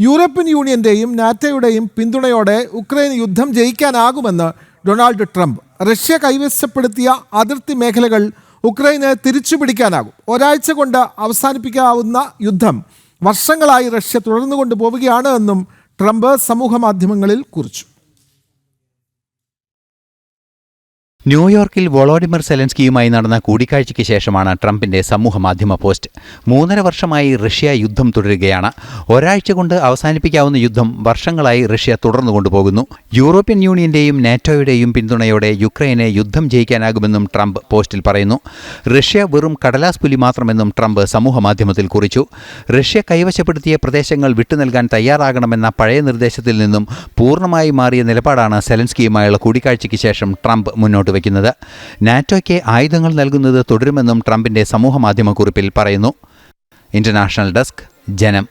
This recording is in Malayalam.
യൂറോപ്യൻ യൂണിയന്റെയും നാറ്റോയുടെയും പിന്തുണയോടെ ഉക്രൈൻ യുദ്ധം ജയിക്കാനാകുമെന്ന് ഡൊണാൾഡ് ട്രംപ്. റഷ്യ കൈവശപ്പെടുത്തിയ അതിർത്തി മേഖലകൾ ഉക്രൈന് തിരിച്ചുപിടിക്കാനാകും. ഒരാഴ്ച കൊണ്ട് അവസാനിപ്പിക്കാവുന്ന യുദ്ധം വർഷങ്ങളായി റഷ്യ തുടർന്നുകൊണ്ട് പോവുകയാണ് എന്നും ട്രംപ് സമൂഹ മാധ്യമങ്ങളിൽ കുറിച്ചു. ന്യൂയോർക്കിൽ വൊളോഡിമർ സെലൻസ്കിയുമായി നടന്ന കൂടിക്കാഴ്ചയ്ക്ക് ശേഷമാണ് ട്രംപിന്റെ സമൂഹമാധ്യമ പോസ്റ്റ്. മൂന്നര വർഷമായി റഷ്യ യുദ്ധം തുടരുകയാണ്. ഒരാഴ്ച കൊണ്ട് അവസാനിപ്പിക്കാവുന്ന യുദ്ധം വർഷങ്ങളായി റഷ്യ തുടർന്നു കൊണ്ടുപോകുന്നു. യൂറോപ്യൻ യൂണിയന്റെയും നാറ്റോയുടെയും പിന്തുണയോടെ യുക്രൈനെ യുദ്ധം ജയിക്കാനാകുമെന്നും ട്രംപ് പോസ്റ്റിൽ പറയുന്നു. റഷ്യ വെറും കടലാസ് പുലി മാത്രമെന്നും ട്രംപ് സമൂഹമാധ്യമത്തിൽ കുറിച്ചു. റഷ്യ കൈവശപ്പെടുത്തിയ പ്രദേശങ്ങൾ വിട്ടുനൽകാൻ തയ്യാറാകണമെന്ന പഴയ നിർദ്ദേശത്തിൽ നിന്നും പൂർണമായി മാറിയ നിലപാടാണ് സെലൻസ്കിയുമായുള്ള കൂടിക്കാഴ്ചയ്ക്ക് ശേഷം ട്രംപ് മുന്നോട്ട് വയ്ക്കുന്നത് നാറ്റോയ്ക്ക് ആയുധങ്ങൾ നൽകുന്നത് തുടരുമെന്നും ട്രംപിന്റെ സമൂഹ മാധ്യമ കുറിപ്പിൽ പറയുന്നു. ഇന്റർനാഷണൽ ഡെസ്ക് ജനം.